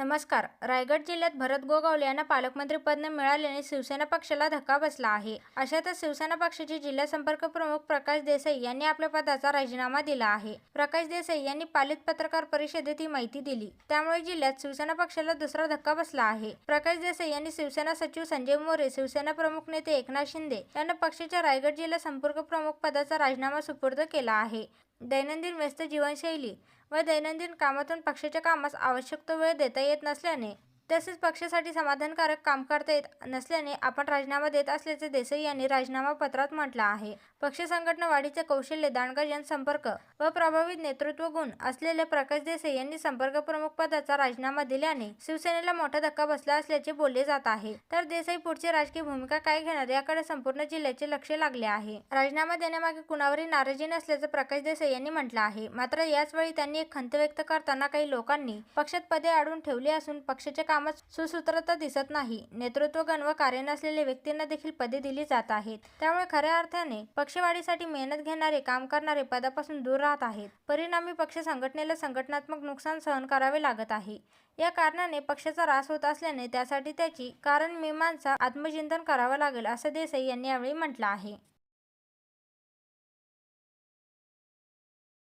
नमस्कार. रायगड जिल्ह्यात भरत गोगावले यांना पालकमंत्रीपद न मिळाल्याने शिवसेना पक्षाला धक्का बसला आहे. अशातच शिवसेना पक्षाचे जिल्हा संपर्क प्रमुख प्रकाश देसाई यांनी आपल्या पदाचा राजीनामा दिला आहे. प्रकाश देसाई यांनी पालित पत्रकार परिषदेत ही माहिती दिली. त्यामुळे जिल्ह्यात शिवसेना पक्षाला दुसरा धक्का बसला आहे. प्रकाश देसाई यांनी शिवसेना सचिव संजय मोरे शिवसेना प्रमुख नेते एकनाथ शिंदे यांना पक्षाच्या रायगड जिल्हा संपर्क प्रमुख पदाचा राजीनामा सुपूर्द केला आहे. दैनंदिन व्यस्त जीवनशैली व दैनंदिन कामातून पक्षाच्या कामास आवश्यक तो वेळ देता येत नसल्याने तसेच पक्षासाठी समाधानकारक काम करता येत नसल्याने आपण राजीनामा देत असल्याचे देसाई यांनी राजीनामा पत्रात म्हटलं आहे. पक्ष संघटना वाढीचे कौशल्य दांडगा जनसंपर्क व प्रभावित नेतृत्व गुण असलेले प्रकाश देसाई यांनी संपर्क प्रमुख पदाचा राजीनामा दिल्याने शिवसेनेला मोठा धक्का बसला असल्याचे बोलले जात आहे. तर देसाई पुढची राजकीय भूमिका काय घेणार याकडे संपूर्ण जिल्ह्याचे लक्ष लागले आहे. राजीनामा देण्यामागे कुणावरही नाराजी नसल्याचं प्रकाश देसाई यांनी म्हटलं आहे. मात्र याच वेळी त्यांनी एक खंत व्यक्त करताना काही लोकांनी पक्षात पदे अडून ठेवली असून पक्षाचे काम कामात सुसूत्रता दिसत नाही. नेतृत्वगण व कार्य नसलेल्या व्यक्तींना देखील पदे दिली जात आहेत. त्यामुळे खऱ्या अर्थाने पक्षवाढीसाठी मेहनत घेणारे काम करणारे पदापासून दूर राहत आहेत. परिणामी पक्ष संघटनेला संघटनात्मक नुकसान सहन करावे लागत आहे. या कारणाने पक्षाचा ऱ्हास होत असल्याने त्यासाठी त्याची कारण मीमांसा आत्मचिंतन करावं लागेल असं देसाई यांनी यावेळी म्हटलं आहे.